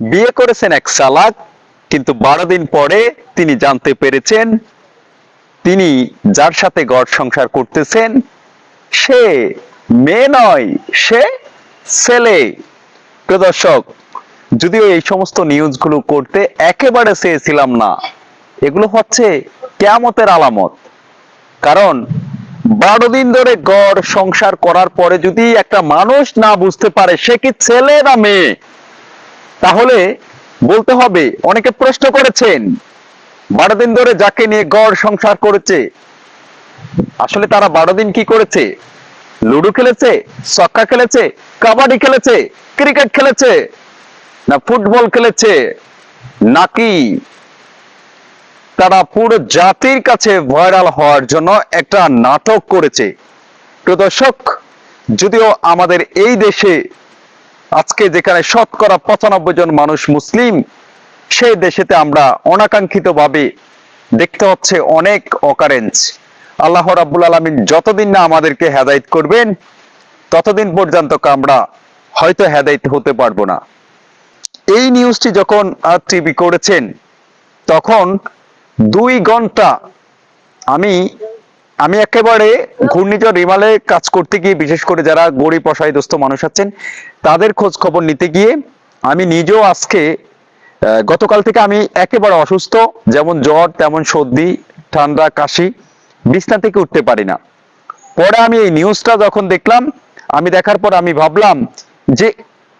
বিয়ে করেছেন এক চালাক কিন্তু বারো দিন পরে তিনি জানতে পেরেছেন, তিনি যার সাথে গড় সংসার করতেছেন, সে মেয়ে নয়, সে ছেলে। প্রিয় দর্শক, যদিও এই সমস্ত নিউজগুলো করতে একেবারে চেয়েছিলাম না, এগুলো হচ্ছে কেয়ামতের আলামত। কারণ বারো দিন ধরে গড় সংসার করার পরে যদি একটা মানুষ না বুঝতে পারে সে কি ছেলে না মেয়ে তাহলে বলতে হবে, অনেকে প্রশ্ন করেছেন বারো দিন ধরে যাকে নিয়ে গড় সংসার করেছে, আসলে তারা বারো দিন কি করেছে? লুডো খেলেছে, সক্কা খেলেছে, কাবাডি খেলেছে, ক্রিকেট খেলেছে, না ফুটবল খেলেছে? নাকি তারা পুরো জাতির কাছে ভাইরাল হওয়ার জন্য একটা নাটক করেছে? প্রদর্শক যদিও আমাদের এই দেশে আজকে যেখানে শতকরা পঁচানব্বই জন মানুষ মুসলিম, সেই দেশেতে আমরা অনাকাঙ্ক্ষিত ভাবে দেখতে হচ্ছে অনেক অকারেন্স আল্লাহ রাব্বুল আলমিন যতদিন না আমাদেরকে হেদায়েত করবেন, ততদিন পর্যন্ত আমরা হয়তো হেদায়েত হতে পারব না। এই নিউজটি যখন টিভি করেছেন, তখন দুই ঘণ্টা আমি আমি একেবারে ঘূর্ণিঝড় রিমালে কাজ করতে গিয়ে, বিশেষ করে যারা গরিব অসহায়দস্ত মানুষ আছেন, তাদের খোঁজ খবর নিতে গিয়ে আমি নিজেও আজকে গতকাল থেকে আমি একেবারে অসুস্থ, যেমন জ্বর, তেমন সর্দি, ঠান্ডা, কাশি, বিছনা থেকে উঠতে পারি না। পরে আমি এই নিউজটা যখন দেখলাম, আমি দেখার পর আমি ভাবলাম যে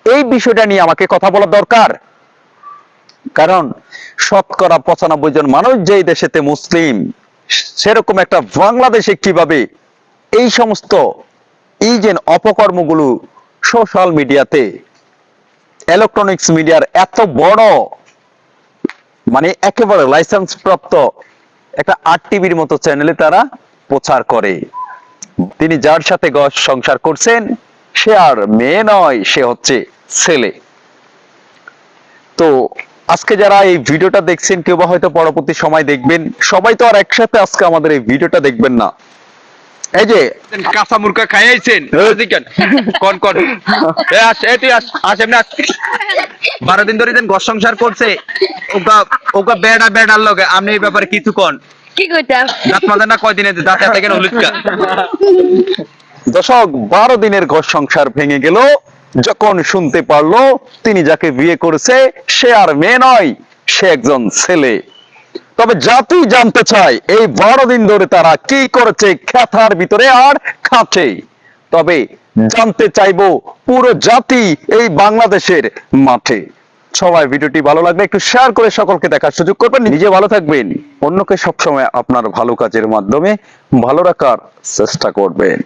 এই বিষয়টা নিয়ে আমাকে কথা বলা দরকার। কারণ শতকরা পঁচানব্বই জন মানুষ যেই দেশেতে মুসলিম সেরকম একটা বাংলাদেশে কীভাবে এই সমস্ত এই যে অপকর্মগুলো সোশ্যাল মিডিয়াতে ইলেকট্রনিক্স মিডিয়ার এত বড় মানে একেবারে লাইসেন্স প্রাপ্ত একটা আট টিভির মতো চ্যানেলে তারা প্রচার করে। তিনি যার সাথে সংসার করছেন, সে আর মেয়ে নয়, সে হচ্ছে ছেলে। তো আজকে যারা এই ভিডিওটা দেখছেন কেউ বা হয়তো পরবর্তী সময় দেখবেন সবাই তো আর একসাথে আজকে আমাদের এই ভিডিওটা দেখবেন না। এই যে কাঁচা মুরগা খাইয়াইছেন? চিকেন কোন? কোন আস এ আস আস এমনি আস। বারো দিন ধরে ঘর সংসার করছে ওকা ওকা বেড়া বেড়ার লগে আপনি এই ব্যাপারে কিছু কোন? কি কইতাম? দাঁত মাঝে না কয়দিনে দাঁত এত কেন হলুদকা দশক বারো দিনের ঘর সংসার ভেঙে গেল। যখন শুনতে পারল তিনি যাকে বিয়ে করেছে সে আর মেয়ে নয় সে একজন ছেলে। তবে জাতি জানতে চায় এই বারো দিন ধরে তারা কি করেছে খেথার ভিতরে আর খাচ্ছে তবে জানতে চাইব পুরো জাতি এই বাংলাদেশের মাঠে। সবাই ভিডিওটি ভালো লাগলে একটু শেয়ার করে সকলকে দেখার সুযোগ করবেন। নিজে ভালো থাকবেন। অন্যকে সবসময় আপনার ভালো কাজের মাধ্যমে ভালো রাখার চেষ্টা করবেন।